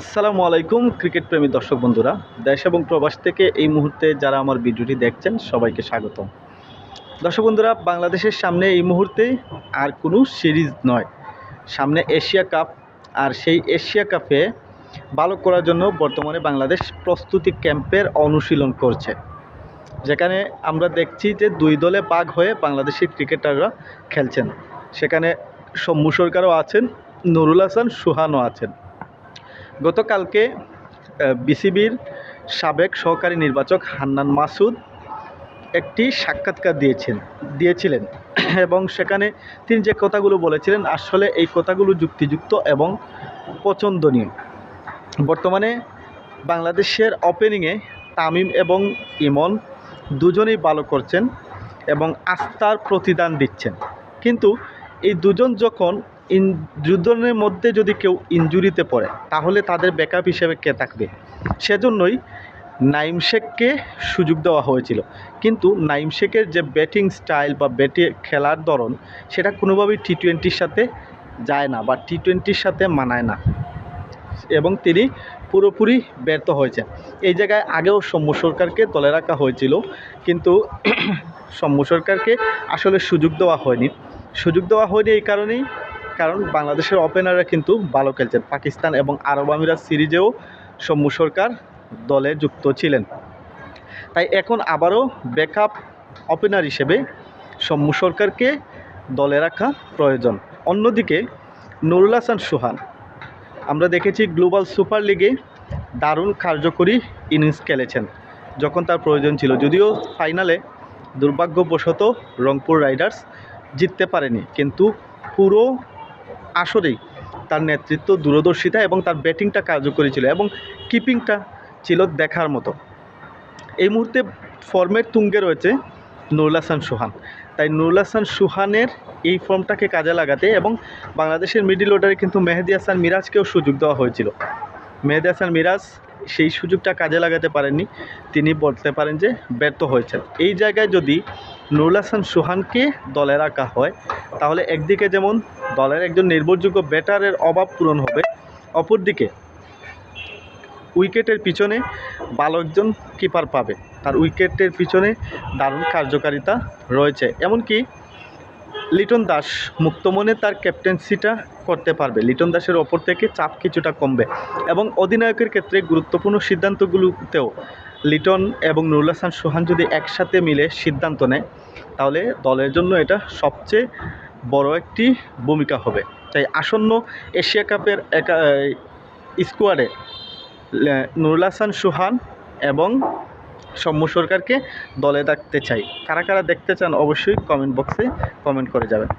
আসসালামু আলাইকুম ক্রিকেট প্রেমী দর্শক বন্ধুরা। দেশ এবং প্রবাস থেকে এই মুহূর্তে যারা আমার ভিডিওটি দেখছেন, সবাইকে স্বাগতম। দর্শক বন্ধুরা, বাংলাদেশের সামনে এই মুহূর্তে আর কোনো সিরিজ নয়। সামনে এশিয়া কাপ, আর সেই এশিয়া কাপে ভালো করার জন্য বর্তমানে বাংলাদেশ প্রস্তুতি ক্যাম্পের অনুশীলন করছে। যেখানে আমরা দেখছি যে দুই দলে ভাগ হয়ে বাংলাদেশি ক্রিকেটাররা খেলছেন। সেখানে সৌম্য সরকারও আছেন, নুরুল হাসান, সুহানও আছেন। গতকালকে বিসিবির সাবেক সহকারী নির্বাচক হান্নান মাসুদ একটি সাক্ষাৎকার দিয়েছেন, দিয়েছিলেন। এবং সেখানে তিনি যে কথাগুলো বলেছিলেন, আসলে এই কথাগুলো যুক্তিযুক্ত এবং পছন্দনীয়। বর্তমানে বাংলাদেশের ওপেনিংয়ে তামিম এবং ইমন দুজনেই ভালো করছেন এবং আস্থার প্রতিদান দিচ্ছেন। কিন্তু এই দুজন যখন ইন দুজনের মধ্যে যদি কেউ ইনজুরিতে পড়ে, তাহলে তাদের ব্যাকআপ হিসেবে কে থাকবে? সেজন্যই নাইম শেখকে সুযোগ দেওয়া হয়েছিল। কিন্তু নাইম শেখের যে ব্যাটিং স্টাইল বা ব্যাটে খেলার ধরন, সেটা কোনোভাবেই টি টোয়েন্টির সাথে যায় না বা টি টোয়েন্টির সাথে মানায় না। এবং তিনি পুরোপুরি ব্যর্থ হয়েছেন। এই জায়গায় আগেও সৌম্য সরকারকে দলে রাখা হয়েছিল, কিন্তু সৌম্য সরকারকে আসলে সুযোগ দেওয়া হয়নি। সুযোগ দেওয়া হয়নি এই কারণেই কারণ বাংলাদেশের ওপেনাররা কিন্তু ভালো খেলছেন। পাকিস্তান এবং আরব আমিরাত সিরিজেও সৌম্য সরকার দলে যুক্ত ছিলেন। তাই এখন আবারও ব্যাকআপ ওপেনার হিসেবে সৌম্য সরকারকে দলে রাখা প্রয়োজন। অন্যদিকে নুরুল হাসান সুহান, আমরা দেখেছি গ্লোবাল সুপার লিগে দারুণ কার্যকরী ইনিংস খেলেছেন, যখন তার প্রয়োজন ছিল। যদিও ফাইনালে দুর্ভাগ্যবশত রংপুর রাইডার্স জিততে পারেনি, কিন্তু পুরো আসরেই তার নেতৃত্ব দূরদর্শিতা এবং তার ব্যাটিংটা কার্যকরী ছিল এবং কিপিংটা ছিল দেখার মতো। এই মুহূর্তে ফর্মের তুঙ্গে রয়েছে নুরুল হাসান সুহান। তাই নুরুল হাসান সুহানের এই ফর্মটাকে কাজে লাগাতে এবং বাংলাদেশের মিডিল অর্ডারে কিন্তু মেহেদি হাসান মিরাজকেও সুযোগ দেওয়া হয়েছিল। মেহেদি হাসান মিরাজ সেই সুযোগটা কাজে লাগাতে পারেননি। তিনি বলতে পারেন যে ব্যর্থ হয়েছেন। এই জায়গায় যদি নুরুল হাসান সুহানকে দলে রাখা হয়, তাহলে একদিকে যেমন দলের একজন নির্ভরযোগ্য ব্যাটারের অভাব পূরণ হবে, অপরদিকে উইকেটের পিছনে ভালো একজন কিপার পাবে। তার উইকেটের পিছনে দারুণ কার্যকারিতা রয়েছে। এমনকি লিটন দাস মুক্তমনে তার ক্যাপ্টেন্সিটা করতে পারবে। লিটন দাসের ওপর থেকে চাপ কিছুটা কমবে এবং অধিনায়কের ক্ষেত্রে গুরুত্বপূর্ণ সিদ্ধান্তগুলোতেও লিটন এবং নুরুল হাসান সোহান যদি একসাথে মিলে সিদ্ধান্ত নেয়, তাহলে দলের জন্য এটা সবচেয়ে বড় একটি ভূমিকা হবে। তাই আসন্ন এশিয়া কাপের একা স্কোয়াডে নুরুল হাসান সুহান এবং সৌম্য সরকারকে দলে রাখতে চাই। কারা কারা দেখতে চান অবশ্যই কমেন্ট বক্সে কমেন্ট করে যাবেন।